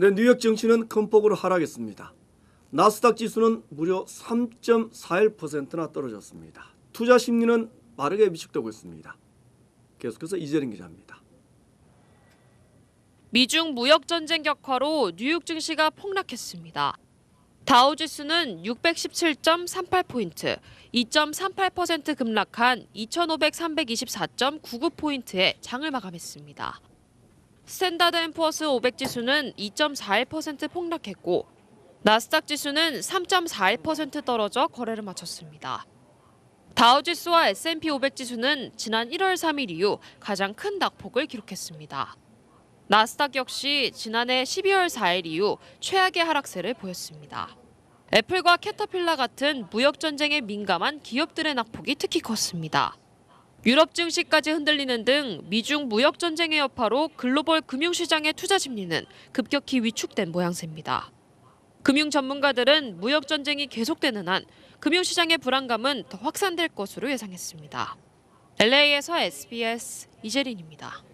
네, 뉴욕 증시는 큰 폭으로 하락했습니다. 나스닥 지수는 무려 3.41%나 떨어졌습니다. 투자 심리는 빠르게 위축되고 있습니다. 계속해서 이재린 기자입니다. 미중 무역 전쟁 격화로 뉴욕 증시가 폭락했습니다. 다우 지수는 617.38포인트, 2.38% 급락한 2,500-324.99포인트에 장을 마감했습니다. 스탠다드 앤 푸어스 500 지수는 2.41% 폭락했고 나스닥 지수는 3.41% 떨어져 거래를 마쳤습니다. 다우 지수와 S&P 500 지수는 지난 1월 3일 이후 가장 큰 낙폭을 기록했습니다. 나스닥 역시 지난해 12월 4일 이후 최악의 하락세를 보였습니다. 애플과 캐터필라 같은 무역 전쟁에 민감한 기업들의 낙폭이 특히 컸습니다. 유럽 증시까지 흔들리는 등 미중 무역 전쟁의 여파로 글로벌 금융시장의 투자 심리는 급격히 위축된 모양새입니다. 금융 전문가들은 무역 전쟁이 계속되는 한 금융시장의 불안감은 더 확산될 것으로 예상했습니다. LA에서 SBS 이재린입니다.